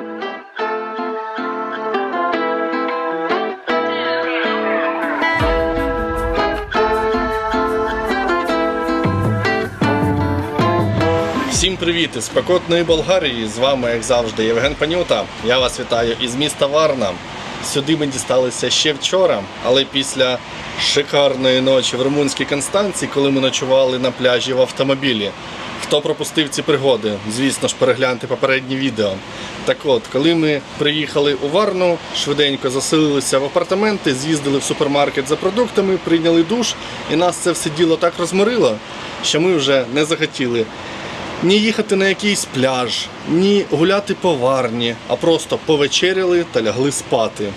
Всім привіт із спекотної Болгарії. З вами, як завжди, Євген Панюта. Я вас вітаю із міста Варна. Сюди ми дісталися ще вчора, але після шикарної ночі в румунській Констанці, коли ми ночували на пляжі в автомобілі. Хто пропустив ці пригоди? Звісно ж, перегляньте попередні відео. Так от, коли ми приїхали у Варну, швиденько заселилися в апартаменти, з'їздили в супермаркет за продуктами, прийняли душ, і нас це все діло так розморило, що ми вже не захотіли ні їхати на якийсь пляж, ні гуляти по варні, а просто повечеряли та лягли спати.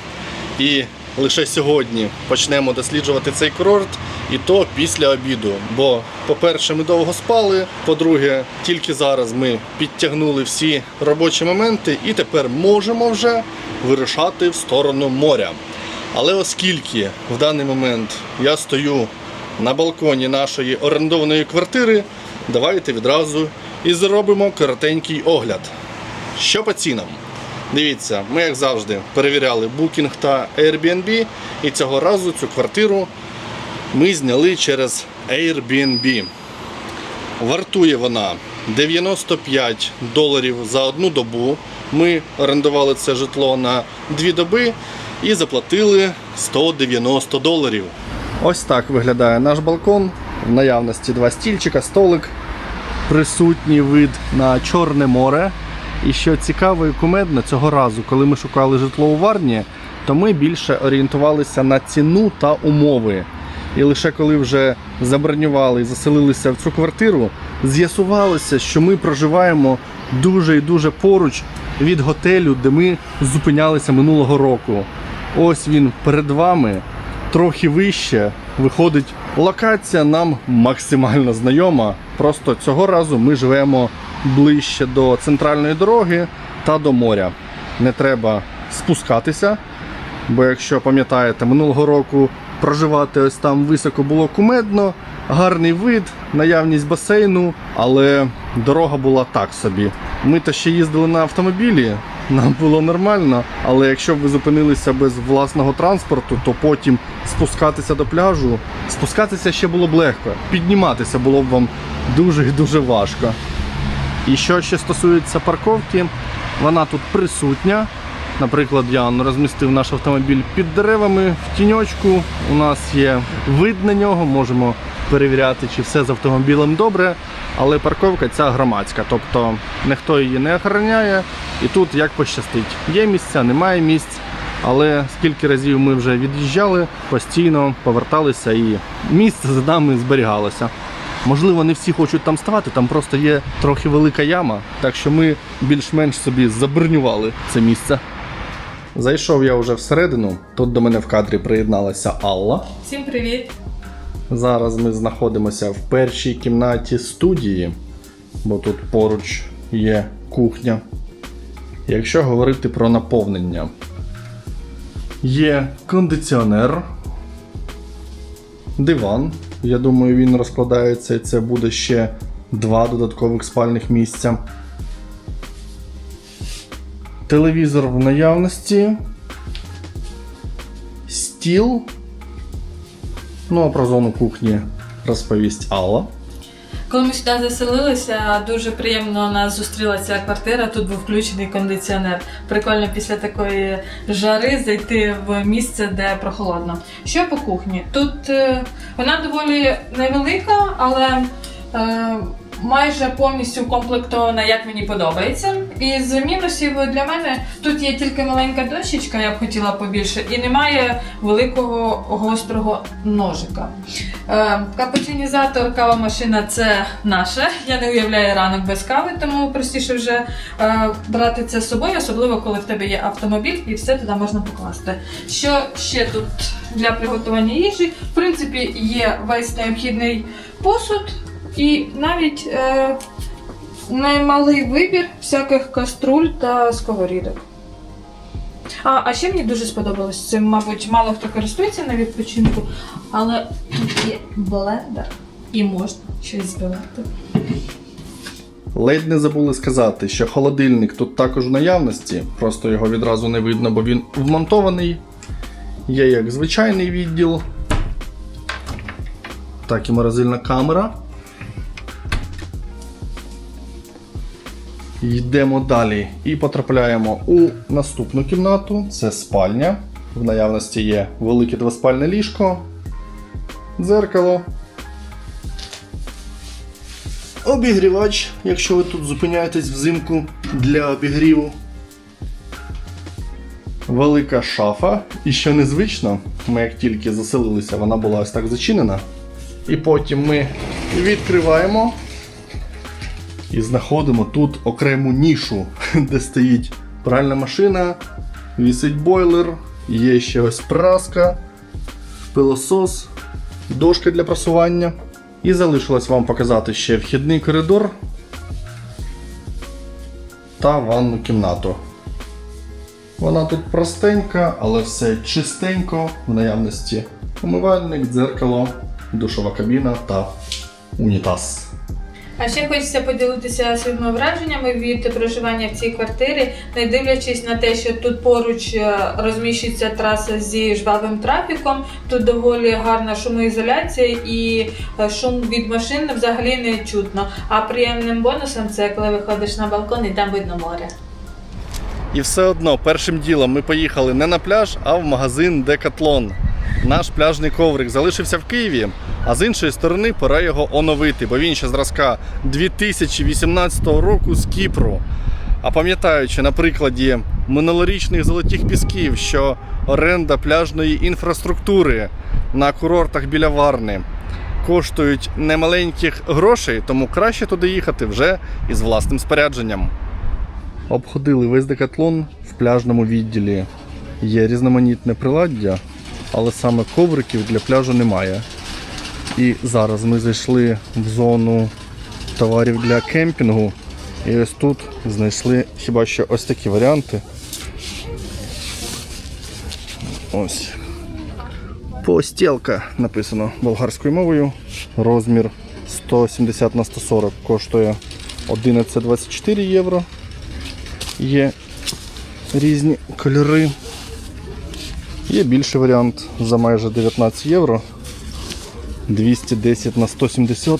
І лише сьогодні почнемо досліджувати цей курорт, і то після обіду. Бо, по-перше, ми довго спали. По-друге, тільки зараз ми підтягнули всі робочі моменти і тепер можемо вже вирушати в сторону моря. Але оскільки в даний момент я стою на балконі нашої орендованої квартири, давайте відразу і зробимо коротенький огляд. Що по цінам? Дивіться, ми, як завжди, перевіряли Booking та Airbnb, і цього разу цю квартиру ми зняли через Airbnb. Вартує вона 95 доларів за одну добу. Ми орендували це житло на дві доби і заплатили 190 доларів. Ось так виглядає наш балкон. В наявності два стільчика, столик, присутній вид на Чорне море. І що цікаво і кумедно, цього разу, коли ми шукали житло у Варні, то ми більше орієнтувалися на ціну та умови. І лише коли вже забронювали і заселилися в цю квартиру, з'ясувалося, що ми проживаємо дуже і дуже поруч від готелю, де ми зупинялися минулого року. Ось він перед вами, трохи вище. Виходить, локація нам максимально знайома. Просто цього разу ми живемо ближче до центральної дороги та до моря. Не треба спускатися, бо якщо пам'ятаєте, минулого року проживати ось там високо було кумедно, гарний вид, наявність басейну, але дорога була так собі. Ми то ще їздили на автомобілі, нам було нормально, але якщо б ви зупинилися без власного транспорту, то потім спускатися до пляжу, спускатися ще було б легко, підніматися було б вам дуже і дуже важко. І що ще стосується парковки, вона тут присутня. Наприклад, я розмістив наш автомобіль під деревами в тіньочку. У нас є вид на нього, можемо перевіряти, чи все з автомобілем добре. Але парковка ця громадська, тобто ніхто її не охороняє. І тут як пощастить. Є місця, немає місць. Але скільки разів ми вже від'їжджали, постійно поверталися і місце за нами зберігалося. Можливо, не всі хочуть там ставати, там просто є трохи велика яма, так що ми більш-менш собі забронювали це місце. Зайшов я вже всередину. Тут до мене в кадрі приєдналася Алла. Всім привіт! Зараз ми знаходимося в першій кімнаті студії, бо тут поруч є кухня. Якщо говорити про наповнення, є кондиціонер, диван. Я думаю, він розкладається і це буде ще два додаткових спальних місця. Телевізор в наявності. Стіл. Ну а про зону кухні розповість Алла. Коли ми сюди заселилися, дуже приємно нас зустріла ця квартира. Тут був включений кондиціонер. Прикольно після такої жари зайти в місце, де прохолодно. Що по кухні? Тут е, вона доволі невелика, але е, майже повністю укомплектована, як мені подобається. Із мінусів для мене тут є тільки маленька дощечка, я б хотіла побільше, і немає великого гострого ножика. Е, капучинізатор, кава машина це наше. Я не уявляю ранок без кави, тому простіше вже е, брати це з собою, особливо коли в тебе є автомобіль і все туди можна покласти. Що ще тут для приготування їжі? В принципі, є весь необхідний посуд і навіть е, немалий вибір всяких каструль та сковорідок. А, а ще мені дуже сподобалось, цим, мабуть, мало хто користується на відпочинку, але тут є блендер і можна щось збивати. Ледь не забули сказати, що холодильник тут також в наявності, просто його відразу не видно, бо він вмонтований. Є як звичайний відділ, так і морозильна камера. Йдемо далі і потрапляємо у наступну кімнату. Це спальня. В наявності є велике двоспальне ліжко, дзеркало. Обігрівач, якщо ви тут зупиняєтесь взимку для обігріву. Велика шафа. І що незвично, ми як тільки заселилися, вона була ось так зачинена. І потім ми відкриваємо і знаходимо тут окрему нішу, де стоїть пральна машина, вісить бойлер, є ще ось праска, пилосос, дошка для прасування. І залишилось вам показати ще вхідний коридор та ванну кімнату. Вона тут простенька, але все чистенько, в наявності умивальник, дзеркало, душова кабіна та унітаз. А ще хочеться поділитися своїми враженнями від проживання в цій квартирі, не дивлячись на те, що тут поруч е, розміщується траса зі жвавим трафіком, тут доволі гарна шумоізоляція і е, шум від машин взагалі не чутно. А приємним бонусом це коли виходиш на балкон і там видно море. І все одно першим ділом ми поїхали не на пляж, а в магазин Декатлон. Наш пляжний коврик залишився в Києві, а з іншої сторони пора його оновити, бо він ще зразка 2018 року з Кіпру. А пам'ятаючи на прикладі минулорічних золотих пісків, що оренда пляжної інфраструктури на курортах біля Варни коштують немаленьких грошей, тому краще туди їхати вже із власним спорядженням. Обходили весь декатлон в пляжному відділі. Є різноманітне приладдя, але саме ковриків для пляжу немає. І зараз ми зайшли в зону товарів для кемпінгу. І ось тут знайшли хіба що ось такі варіанти. Ось. Постілка написано болгарською мовою. Розмір 170 на 140 коштує 11,24 євро. Є різні кольори. Є більший варіант за майже 19 євро. 210 на 170.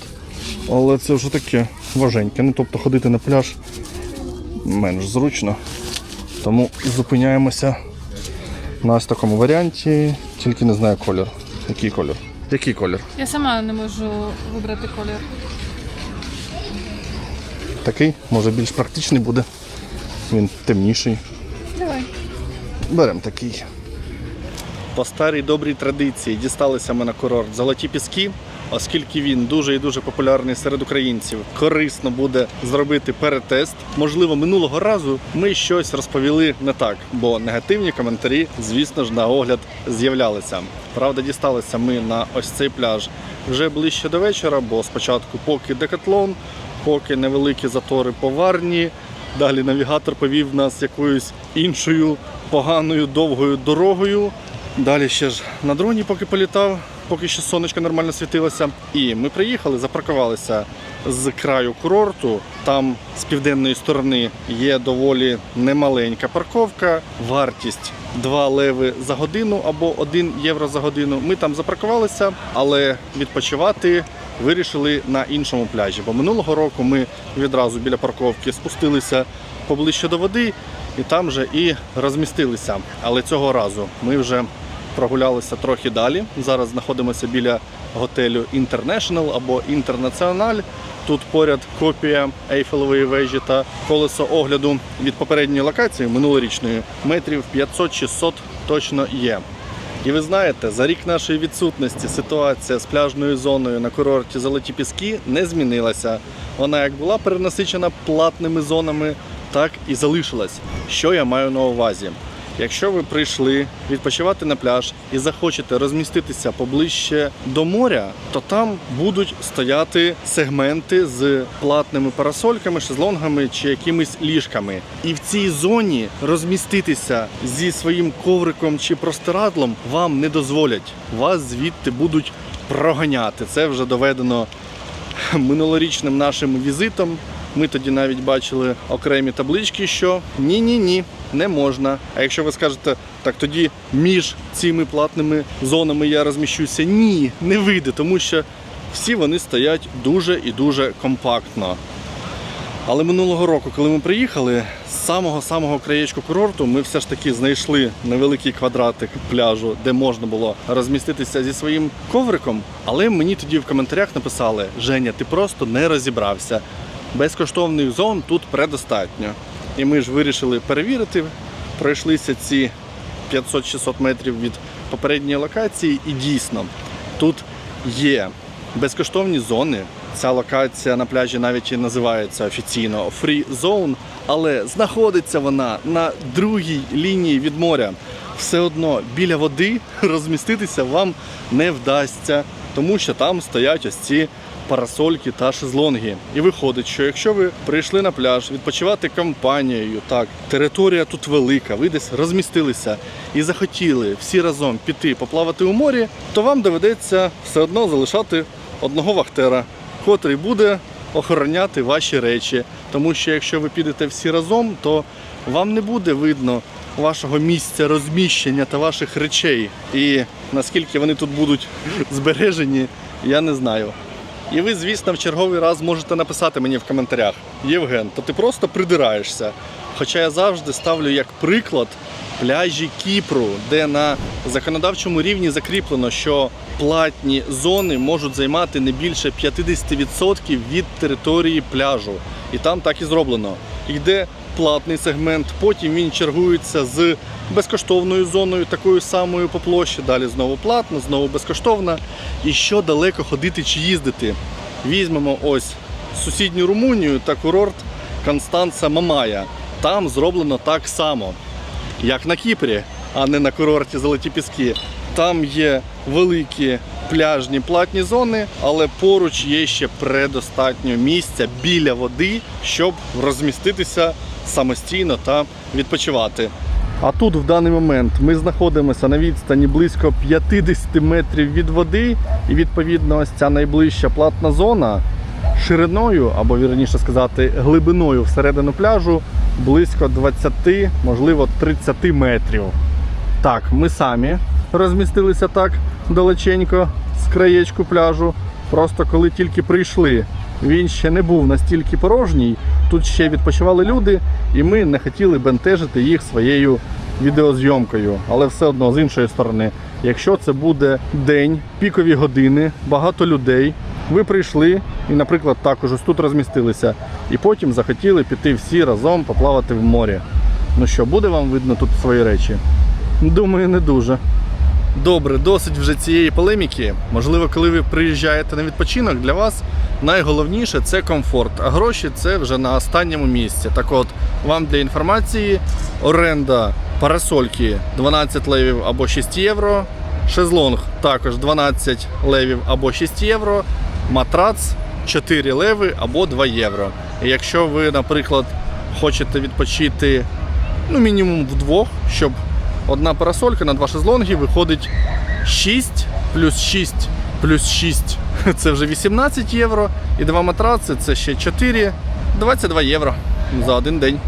Але це вже таке важеньке. Ну, тобто ходити на пляж менш зручно. Тому зупиняємося на ось такому варіанті, тільки не знаю колір. Який колір? Який колір? Я сама не можу вибрати колір. Такий, може більш практичний буде. Він темніший. Давай. Беремо такий. По старій добрій традиції дісталися ми на курорт Золоті Піски, оскільки він дуже і дуже популярний серед українців. Корисно буде зробити перетест. Можливо, минулого разу ми щось розповіли не так, бо негативні коментарі, звісно ж, на огляд з'являлися. Правда, дісталися ми на ось цей пляж вже ближче до вечора, бо спочатку поки декатлон, поки невеликі затори по Варні. Далі навігатор повів нас якоюсь іншою поганою довгою дорогою. Далі ще ж на дроні, поки політав, поки ще сонечко нормально світилося. І ми приїхали, запаркувалися з краю курорту. Там з південної сторони є доволі немаленька парковка. Вартість 2 леви за годину або 1 євро за годину. Ми там запаркувалися, але відпочивати вирішили на іншому пляжі. Бо минулого року ми відразу біля парковки спустилися поближче до води і там же і розмістилися. Але цього разу ми вже прогулялися трохи далі. Зараз знаходимося біля готелю International або Інтернаціональ. Тут поряд копія Ейфелевої вежі та колесо огляду від попередньої локації минулорічної метрів 500-600 точно є. І ви знаєте, за рік нашої відсутності ситуація з пляжною зоною на курорті Золоті Піски не змінилася. Вона як була перенасичена платними зонами, так і залишилась. Що я маю на увазі? Якщо ви прийшли відпочивати на пляж і захочете розміститися поближче до моря, то там будуть стояти сегменти з платними парасольками, шезлонгами чи якимись ліжками. І в цій зоні розміститися зі своїм ковриком чи простирадлом вам не дозволять. Вас звідти будуть проганяти. Це вже доведено минулорічним нашим візитом Ми тоді навіть бачили окремі таблички, що ні-ні ні, не можна. А якщо ви скажете, так тоді між цими платними зонами я розміщуся, ні, не вийде, тому що всі вони стоять дуже і дуже компактно. Але минулого року, коли ми приїхали, з самого-самого краєчку курорту ми все ж таки знайшли невеликий квадратик пляжу, де можна було розміститися зі своїм ковриком. Але мені тоді в коментарях написали: Женя, ти просто не розібрався. Безкоштовних зон тут предостатньо. І ми ж вирішили перевірити, пройшлися ці 500-600 метрів від попередньої локації, і дійсно тут є безкоштовні зони. Ця локація на пляжі навіть і називається офіційно Free Zone, але знаходиться вона на другій лінії від моря. Все одно біля води розміститися вам не вдасться, тому що там стоять ось ці парасольки та шезлонги. І виходить, що якщо ви прийшли на пляж відпочивати компанією, так, територія тут велика, ви десь розмістилися і захотіли всі разом піти поплавати у морі, то вам доведеться все одно залишати одного вахтера, котрий буде охороняти ваші речі. Тому що якщо ви підете всі разом, то вам не буде видно вашого місця розміщення та ваших речей. І наскільки вони тут будуть збережені, я не знаю. І ви, звісно, в черговий раз можете написати мені в коментарях: Євген, то ти просто придираєшся. Хоча я завжди ставлю як приклад пляжі Кіпру, де на законодавчому рівні закріплено, що платні зони можуть займати не більше 50% від території пляжу. І там так і зроблено. Йде платний сегмент, потім він чергується з безкоштовною зоною, такою самою по площі. Далі знову платно, знову безкоштовна. І що далеко ходити чи їздити? Візьмемо ось сусідню Румунію та курорт Констанца Мамая. Там зроблено так само, як на Кіпрі, а не на курорті Золоті Піски. Там є великі пляжні платні зони, але поруч є ще предостатньо місця біля води, щоб розміститися самостійно та відпочивати. А тут в даний момент ми знаходимося на відстані близько 50 метрів від води, і відповідно ось ця найближча платна зона шириною, або вірніше сказати, глибиною всередину пляжу близько 20, можливо 30 метрів. Так, ми самі розмістилися так далеченько з краєчку пляжу. Просто коли тільки прийшли, він ще не був настільки порожній. Тут ще відпочивали люди, і ми не хотіли бентежити їх своєю відеозйомкою. Але все одно, з іншої сторони, якщо це буде день, пікові години, багато людей, ви прийшли і, наприклад, також ось тут розмістилися, і потім захотіли піти всі разом поплавати в морі. Ну що, буде вам видно тут свої речі? Думаю, не дуже. Добре, досить вже цієї полеміки. Можливо, коли ви приїжджаєте на відпочинок, для вас найголовніше це комфорт, а гроші це вже на останньому місці. Так от, вам для інформації, оренда парасольки 12 левів або 6 євро, шезлонг також 12 левів або 6 євро, матрац 4 леви або 2 євро. І якщо ви, наприклад, хочете відпочити ну, мінімум вдвох, щоб одна парасолька на два шезлонги виходить 6 плюс 6 плюс 6 це вже 18 євро. І два матраци це ще 4, 22 євро за один день.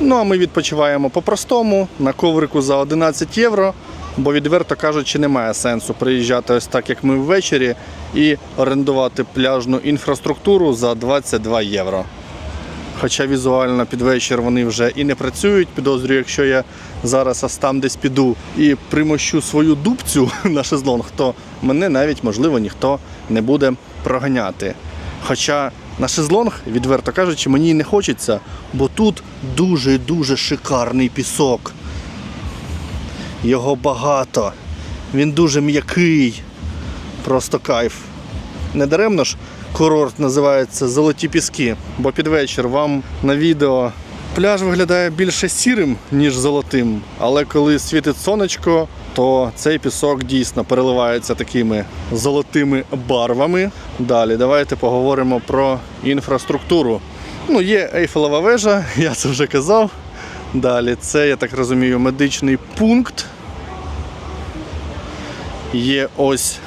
Ну а ми відпочиваємо по-простому на коврику за 11 євро, бо відверто кажучи, немає сенсу приїжджати ось так, як ми ввечері, і орендувати пляжну інфраструктуру за 22 євро. Хоча візуально під вечір вони вже і не працюють. Підозрюю, якщо я зараз аж там десь піду і примощу свою дубцю на шезлонг, то мене навіть можливо ніхто не буде проганяти. Хоча на шезлонг, відверто кажучи, мені не хочеться, бо тут дуже-дуже шикарний пісок. Його багато. Він дуже м'який. Просто кайф. Недаремно ж курорт називається Золоті Піски, бо під вечір вам на відео пляж виглядає більше сірим, ніж золотим. Але коли світить сонечко, то цей пісок дійсно переливається такими золотими барвами. Далі давайте поговоримо про інфраструктуру. Ну, є Ейфелева вежа, я це вже казав. Далі це, я так розумію, медичний пункт. Є ось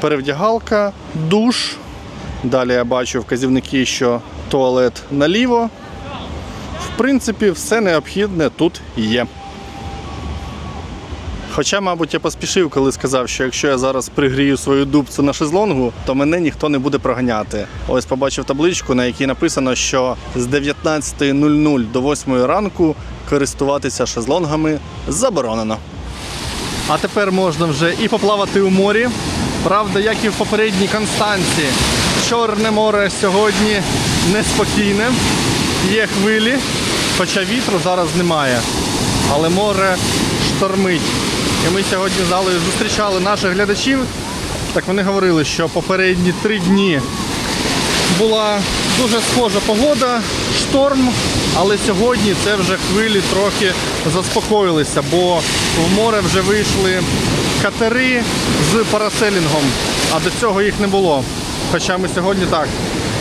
перевдягалка, душ Далі я бачу вказівники, що туалет наліво. В принципі, все необхідне тут є. Хоча, мабуть, я поспішив, коли сказав, що якщо я зараз пригрію свою дубцю на шезлонгу, то мене ніхто не буде проганяти. Ось побачив табличку, на якій написано, що з 19.00 до 8 ранку користуватися шезлонгами заборонено. А тепер можна вже і поплавати у морі. Правда, як і в попередній Констанці, Чорне море сьогодні неспокійне, є хвилі, хоча вітру зараз немає. Але море штормить. І ми сьогодні з залою зустрічали наших глядачів. Так вони говорили, що попередні три дні була дуже схожа погода, шторм, але сьогодні це вже хвилі трохи заспокоїлися, бо в море вже вийшли катери з параселінгом, а до цього їх не було. Хоча ми сьогодні так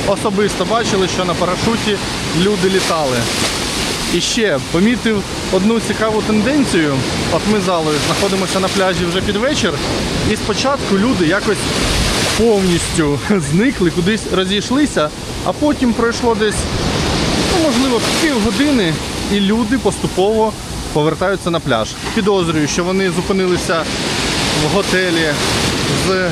особисто бачили, що на парашуті люди літали. І ще помітив одну цікаву тенденцію. От ми залою знаходимося на пляжі вже під вечір, і спочатку люди якось повністю зникли, кудись розійшлися, а потім пройшло десь, ну, можливо, півгодини, і люди поступово повертаються на пляж. Підозрюю, що вони зупинилися в готелі з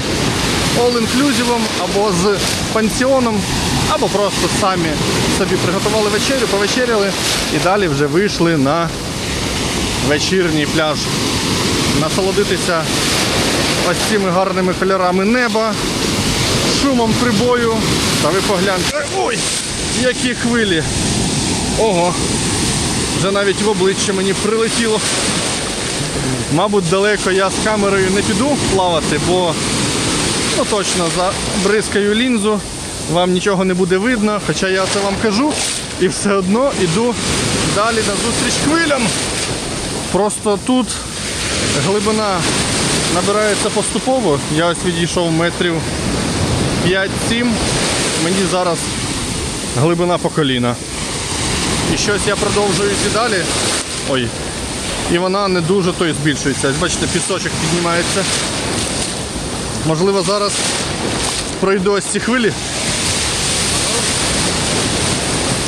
all-inclusive або з пансіоном, або просто самі собі приготували вечерю, повечеряли і далі вже вийшли на вечірній пляж. Насолодитися ось цими гарними кольорами неба, шумом прибою. Та ви погляньте. Ой, які хвилі. Ого. Вже навіть в обличчя мені прилетіло. Мабуть, далеко я з камерою не піду плавати, бо ну, точно забризкаю лінзу, вам нічого не буде видно, хоча я це вам кажу. І все одно йду далі на зустріч хвилям. Просто тут глибина набирається поступово. Я ось відійшов метрів 5-7. Мені зараз глибина по коліна. І щось я продовжую йти далі. Ой. І вона не дуже то й збільшується. Бачите, пісочок піднімається. Можливо, зараз пройду ось ці хвилі.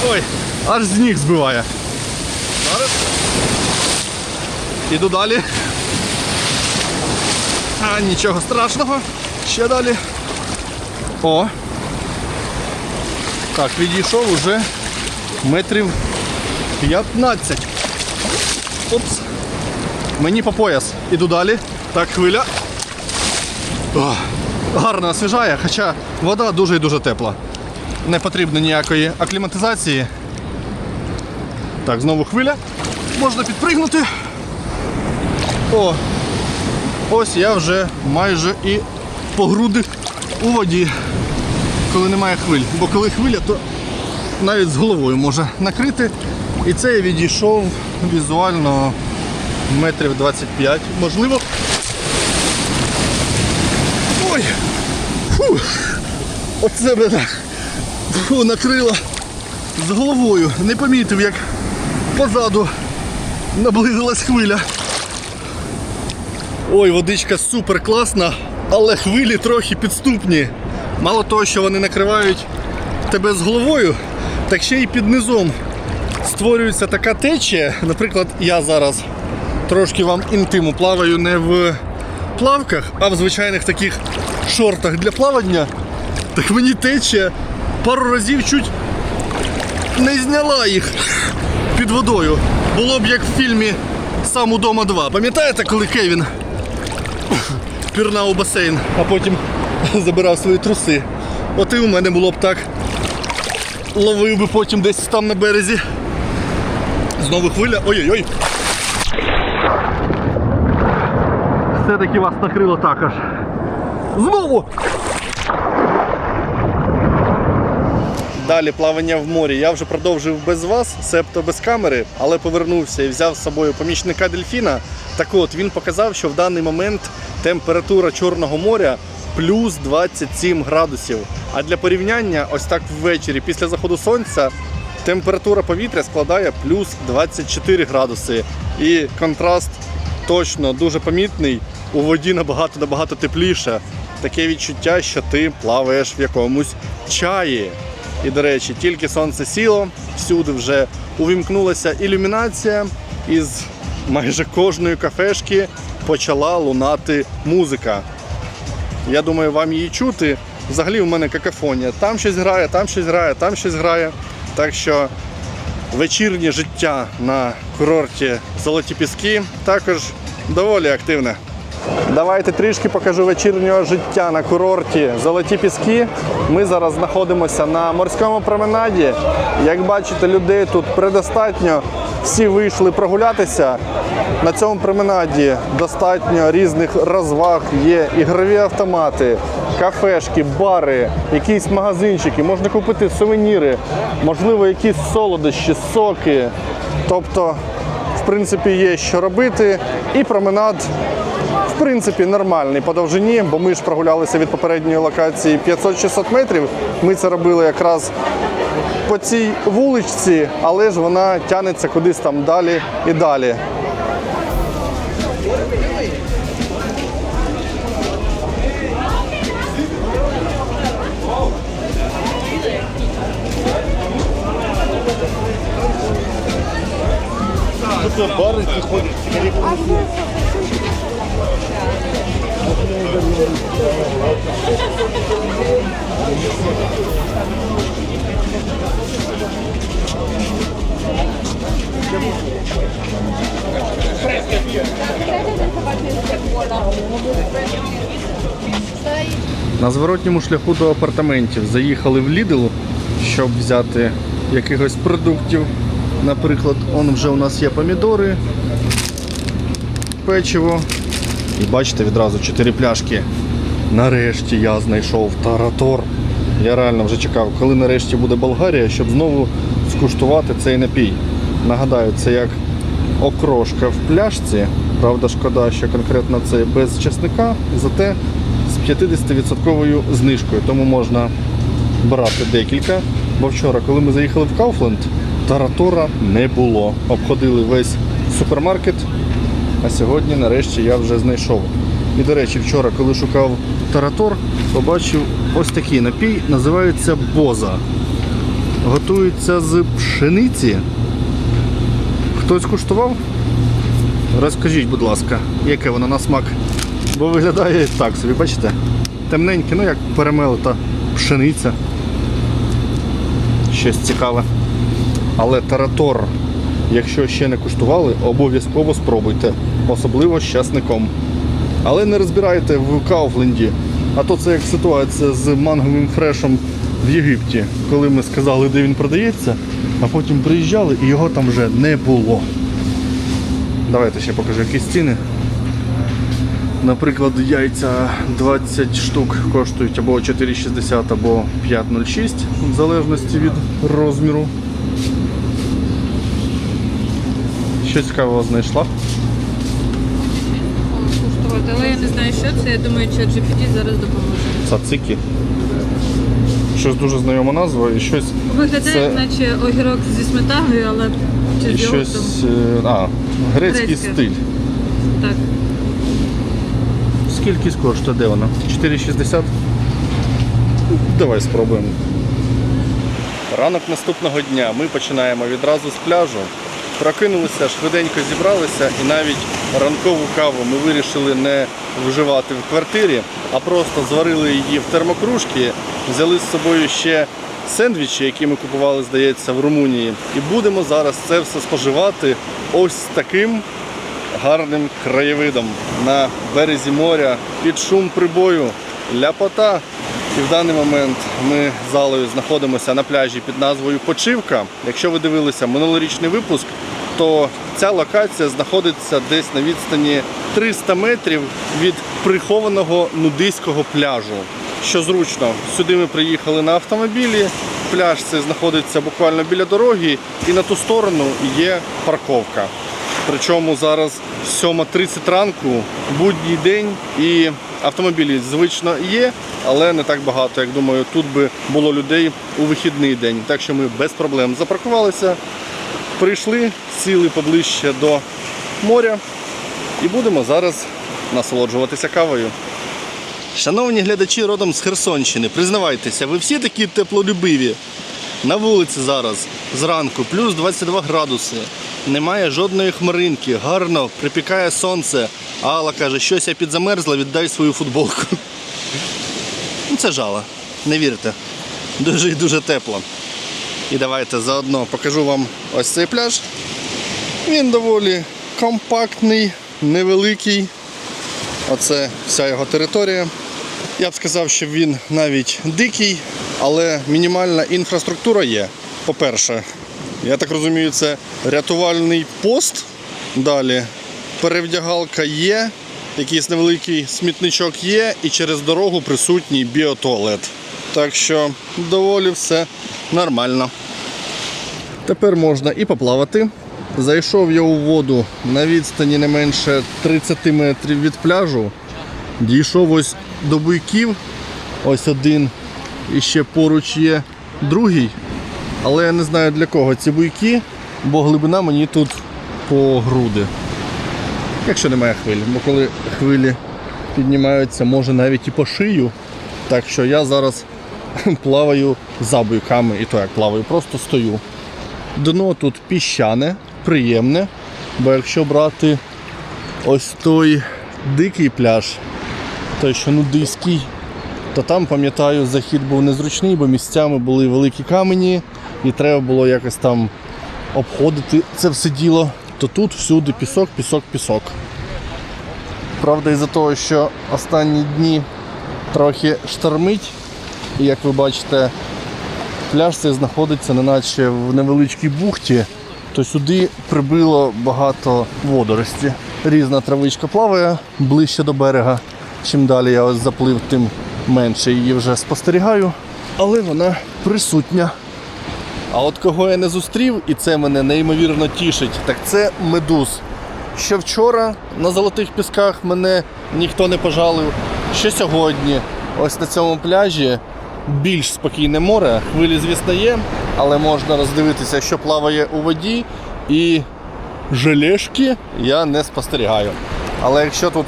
Ой, аж з ніг збиває. Зараз. Іду далі. А, нічого страшного. Ще далі. О. Так, відійшов уже метрів 15. Опс. Мені по пояс. Іду далі. Так, хвиля. Гарно освіжає, хоча вода дуже і дуже тепла. Не потрібно ніякої акліматизації. Так, знову хвиля. Можна підпригнути. О, ось я вже майже і по груди у воді, коли немає хвиль. Бо коли хвиля, то навіть з головою може накрити. І це я відійшов візуально метрів 25, можливо. Ой! Фу! Оце мене Фу, накрило з головою. Не помітив, як позаду наблизилась хвиля. Ой, водичка супер класна, але хвилі трохи підступні. Мало того, що вони накривають тебе з головою, так ще й під низом створюється така течія. Наприклад, я зараз трошки вам інтиму плаваю не в плавках, а в звичайних таких шортах для плавання. Так мені течія пару разів чуть не зняла їх під водою. Було б як в фільмі Сам удома 2. Пам'ятаєте, коли Кевін пірнав у басейн, а потім забирав свої труси? От і у мене було б так. Ловив би потім десь там на березі. Знову хвиля. Ой-ой-ой. Все-таки вас накрило також. Знову! Далі плавання в морі. Я вже продовжив без вас, себто без камери, але повернувся і взяв з собою помічника дельфіна. Так от він показав, що в даний момент температура Чорного моря плюс 27 градусів. А для порівняння, ось так ввечері після заходу сонця температура повітря складає плюс 24 градуси. І контраст точно дуже помітний. У воді набагато набагато тепліше. Таке відчуття, що ти плаваєш в якомусь чаї. І, до речі, тільки сонце сіло, всюди вже увімкнулася ілюмінація, і з майже кожної кафешки почала лунати музика. Я думаю, вам її чути. Взагалі у мене какафонія. Там щось грає, там щось грає, там щось грає. Так що вечірнє життя на курорті Золоті Піски також доволі активне. Давайте трішки покажу вечірнього життя на курорті Золоті Піски. Ми зараз знаходимося на морському променаді. Як бачите, людей тут предостатньо. Всі вийшли прогулятися. На цьому променаді достатньо різних розваг. Є ігрові автомати, кафешки, бари, якісь магазинчики, можна купити сувеніри, можливо, якісь солодощі, соки. Тобто, в принципі, є що робити. І променад в принципі, нормальний по довжині, бо ми ж прогулялися від попередньої локації 500-600 метрів. Ми це робили якраз по цій вуличці, але ж вона тягнеться кудись там далі і далі. На зворотньому шляху до апартаментів заїхали в Lidl, щоб взяти якихось продуктів. Наприклад, он вже у нас є помідори, печиво. І бачите відразу чотири пляшки. Нарешті я знайшов таратор. Я реально вже чекав, коли нарешті буде Болгарія, щоб знову скуштувати цей напій. Нагадаю, це як окрошка в пляшці. Правда, шкода, що конкретно це без чесника, зате з 50% знижкою. Тому можна брати декілька. Бо вчора, коли ми заїхали в Кауфленд, таратора не було. Обходили весь супермаркет, а сьогодні нарешті я вже знайшов. І до речі, вчора, коли шукав таратор, побачив ось такий напій, називається боза. Готується з пшениці. Хтось куштував? Розкажіть, будь ласка, яке воно на смак. Бо виглядає так собі, бачите? Темненьке, ну як перемелита пшениця. Щось цікаве. Але таратор, якщо ще не куштували, обов'язково спробуйте, особливо з часником. Але не розбирайте в Кауфленді, а то це як ситуація з манговим фрешем в Єгипті, коли ми сказали, де він продається, а потім приїжджали і його там вже не було. Давайте ще покажу якісь ціни. Наприклад, яйця 20 штук коштують або 4,60, або 5,06, в залежності від розміру. Що цікавого знайшла? Куштувати, але я не знаю, що це. Я думаю, що GPT зараз допоможе. Цацики. Щось дуже знайома назва і щось. Виглядає, Це- наче огірок зі сметаною, але чи І з йогуртом. щось. е, А, грецький Грецьке. стиль. Так. Скільки коштує? Де вона? 4,60? Давай спробуємо. Ранок наступного дня ми починаємо відразу з пляжу. Прокинулися, швиденько зібралися і навіть ранкову каву ми вирішили не вживати в квартирі, а просто зварили її в термокружки, взяли з собою ще сендвічі, які ми купували, здається, в Румунії. І будемо зараз це все споживати ось таким гарним краєвидом на березі моря під шум прибою, ляпота. І в даний момент ми з залою знаходимося на пляжі під назвою Почивка. Якщо ви дивилися минулорічний випуск, то ця локація знаходиться десь на відстані 300 метрів від прихованого нудиського пляжу. Що зручно, сюди ми приїхали на автомобілі. Пляж цей знаходиться буквально біля дороги, і на ту сторону є парковка. Причому зараз 7.30 ранку, будній день, і автомобілі звично є, але не так багато. Як думаю, тут би було людей у вихідний день. Так що ми без проблем запаркувалися, прийшли, сіли поближче до моря і будемо зараз насолоджуватися кавою. Шановні глядачі родом з Херсонщини, признавайтеся, ви всі такі теплолюбиві. На вулиці зараз зранку плюс 22 градуси. Немає жодної хмаринки, гарно припікає сонце. Алла каже, щось я підзамерзла, віддай свою футболку. Ну, Це жало, не вірте. Дуже і дуже тепло. І давайте заодно покажу вам ось цей пляж. Він доволі компактний, невеликий. Оце вся його територія. Я б сказав, що він навіть дикий, але мінімальна інфраструктура є. По-перше, я так розумію, це рятувальний пост. Далі перевдягалка є, якийсь невеликий смітничок є, і через дорогу присутній біотуалет. Так що доволі все нормально. Тепер можна і поплавати. Зайшов я у воду на відстані не менше 30 метрів від пляжу. Дійшов ось до буйків. Ось один і ще поруч є другий. Але я не знаю для кого ці буйки, бо глибина мені тут по груди. Якщо немає хвиль, бо коли хвилі піднімаються, може навіть і по шию. Так що я зараз плаваю за буйками, і то як плаваю, просто стою. Дно тут піщане, приємне, бо якщо брати ось той дикий пляж, той, що нудиський, то там, пам'ятаю, захід був незручний, бо місцями були великі камені, і треба було якось там обходити це все діло. То тут всюди пісок, пісок, пісок. Правда, із-за того, що останні дні трохи штормить, і як ви бачите, пляж цей знаходиться неначе в невеличкій бухті, то сюди прибило багато водорості. Різна травичка плаває ближче до берега. Чим далі я заплив, тим менше її вже спостерігаю, але вона присутня. А от кого я не зустрів, і це мене неймовірно тішить, так це медуз. Ще вчора на золотих пісках мене ніхто не пожалив. Ще сьогодні, ось на цьому пляжі, більш спокійне море. Хвилі, звісно, є, але можна роздивитися, що плаває у воді, і желешки я не спостерігаю. Але якщо тут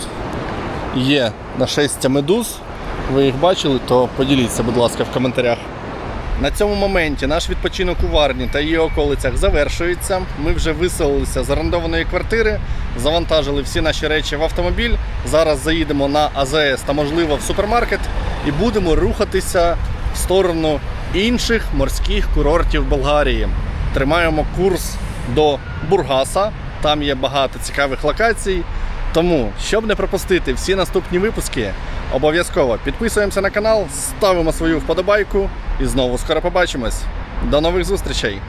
є нашестя медуз, ви їх бачили, то поділіться, будь ласка, в коментарях. На цьому моменті наш відпочинок у Варні та її околицях завершується. Ми вже виселилися з орендованої квартири, завантажили всі наші речі в автомобіль. Зараз заїдемо на АЗС та, можливо, в супермаркет і будемо рухатися в сторону інших морських курортів Болгарії. Тримаємо курс до Бургаса. Там є багато цікавих локацій. Тому, щоб не пропустити всі наступні випуски, обов'язково підписуємося на канал, ставимо свою вподобайку і знову скоро побачимось. До нових зустрічей!